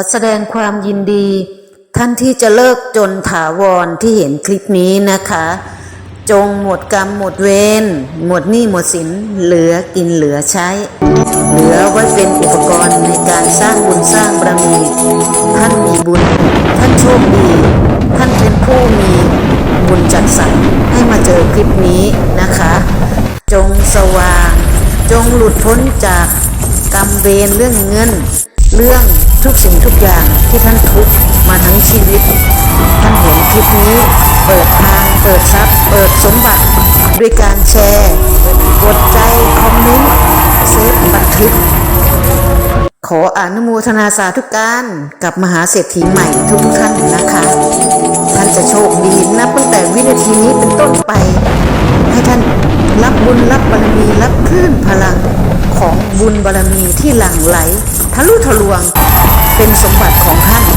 อแสดงความยินดี ท่านที่จะเลิกจนถาวรที่เห็นคลิปนี้นะคะ จงหมดกรรมหมดเวรหมดหนี้หมดสินเหลือกินเหลือใช้ เหลือไว้เป็นอุปกรณ์ในการสร้างบุญสร้างบารมีท่านมีบุญ ท่านโชคดี ท่านเป็นผู้มีบุญจัดสรรให้มาเจอคลิปนี้นะคะ จงสว่าง จงหลุดพ้นจากกรรมเวรเรื่องเงิน เรื่อง ทุกสิ่งทุกอย่างที่ท่านทุกมาทั้งชีวิต ท่านเห็นคลิปนี้ เปิดทาง เปิดทรัพย์ เปิดสมบัติด้วยการแชร์กดใจ คอมเมนต์เซฟบันทึก ขออนุโมทนาสาธุการกับมหาเศรษฐีใหม่ทุกท่านนะคะ ท่านจะโชคดีนับตั้งแต่วินาทีนี้เป็นต้นไป ให้ท่านรับบุญรับบารมีรับคลื่นพลังของบุญบารมีที่หลั่งไหล ทะลุทะลวง เป็นสมบัติของท่าน